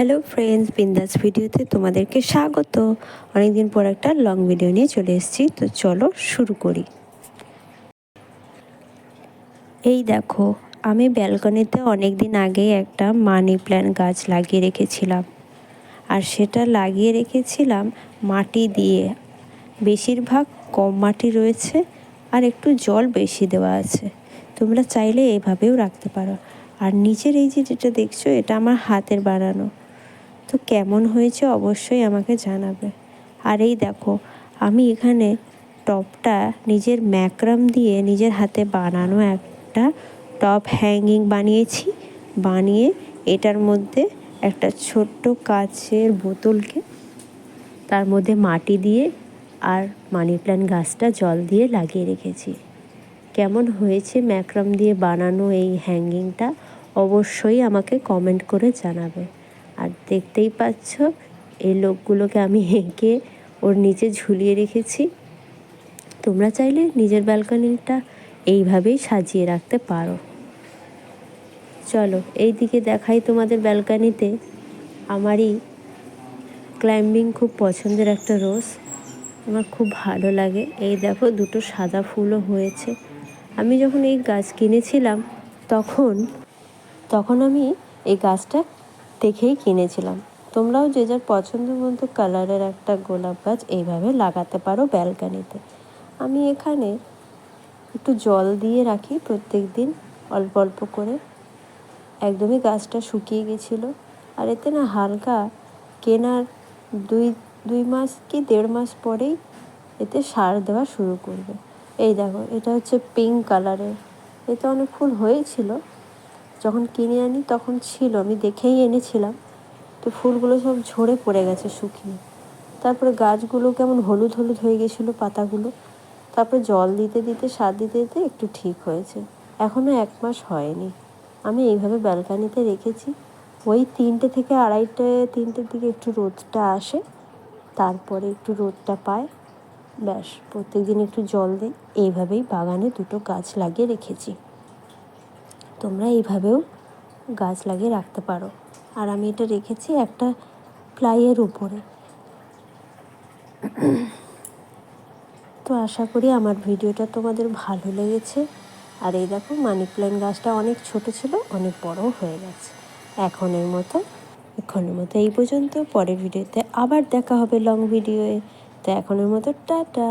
Hello friends বিন্দাস ভিডিওতে তোমাদেরকে স্বাগত। অনেকদিন পর একটা লং ভিডিও নিয়ে চলে এসেছি, তো চলো শুরু করি। এই দেখো, আমি ব্যালকনিতে অনেক দিন আগে একটা মানি প্ল্যান্ট গাছ লাগিয়ে রেখেছিলাম। আর সেটা লাগিয়ে রেখেছিলাম মাটি দিয়ে। বেশিরভাগ কম মাটি রয়েছে আর একটু জল বেশি দেওয়া আছে। তোমরা চাইলে এভাবেও রাখতে পারো। আর নিচের এই যে যেটা দেখছ, এটা আমার হাতের বানানো। তো কেমন হয়েছে অবশ্যই আমাকে জানাবে। আর এই দেখো, আমি এখানে টপটা নিজের ম্যাক্রাম দিয়ে নিজের হাতে বানানো একটা টপ হ্যাঙ্গিং বানিয়েছি। বানিয়ে এটার মধ্যে একটা ছোট্ট কাচের বোতলকে তার মধ্যে মাটি দিয়ে আর মানি প্ল্যান্ট গাছটা জল দিয়ে লাগিয়ে রেখেছি। কেমন হয়েছে ম্যাক্রাম দিয়ে বানানো এই হ্যাঙ্গিংটা অবশ্যই আমাকে কমেন্ট করে জানাবে। আর দেখতেই পাচ্ছ, এই লোকগুলোকে আমি এঁকে ওর নিচে ঝুলিয়ে রেখেছি। তোমরা চাইলে নিজের ব্যালকনিটা এইভাবেই সাজিয়ে রাখতে পারো। চলো এই দিকে দেখাই তোমাদের ব্যালকানিতে আমারই ক্লাইম্বিং খুব পছন্দের একটা রোজ। আমার খুব ভালো লাগে। এই দেখো, দুটো সাদা ফুলও হয়েছে। আমি যখন এই গাছ কিনেছিলাম, তখন তখন আমি এই গাছটা দেখেই কিনেছিলাম। তোমরাও যে যার পছন্দ মতো কালারের একটা গোলাপ গাছ এইভাবে লাগাতে পারো ব্যালকানিতে। আমি এখানে একটু জল দিয়ে রাখি প্রত্যেক দিন, অল্প অল্প করে। একদমই গাছটা শুকিয়ে গেছিল। আর এতে না হালকা কেনার দুই দুই মাস কি দেড় মাস পরেই এতে সার দেওয়া শুরু করবে। এই দেখো, এটা হচ্ছে পিঙ্ক কালারের এতে অনেক ফুল হয়েছিল। যখন কিনে আনি তখন ছিল, আমি দেখেই এনেছিলাম। তো ফুলগুলো সব ঝরে পড়ে গেছে শুকিয়ে। তারপরে গাছগুলো কেমন হলুদ হলুদ হয়ে গেছিল পাতাগুলো। তারপরে জল দিতে দিতে, সার দিতে দিতে একটু ঠিক হয়েছে। এখনও এক মাস হয়নি। আমি এইভাবে ব্যালকানিতে রেখেছি। ওই তিনটে থেকে আড়াইটে, তিনটের দিকে একটু রোদটা আসে, তারপরে একটু রোদটা পায়। ব্যাস প্রত্যেক দিন একটু জল দিই। এইভাবেই বাগানে দুটো গাছ লাগিয়ে রেখেছি। তোমরা এইভাবেও গাছ লাগিয়ে রাখতে পারো। আর আমি এটা রেখেছি একটা প্লাইয়ের উপরে। তো আশা করি আমার ভিডিওটা তোমাদের ভালো লেগেছে। আর এই দেখো মানি প্ল্যান্ট গাছটা অনেক ছোট ছিল, অনেক বড় হয়ে গেছে। এখনের মতো এখনের মতো এই পর্যন্ত। পরের ভিডিওতে আবার দেখা হবে লং ভিডিওয়ে। তো এখনের মতো, টাটা!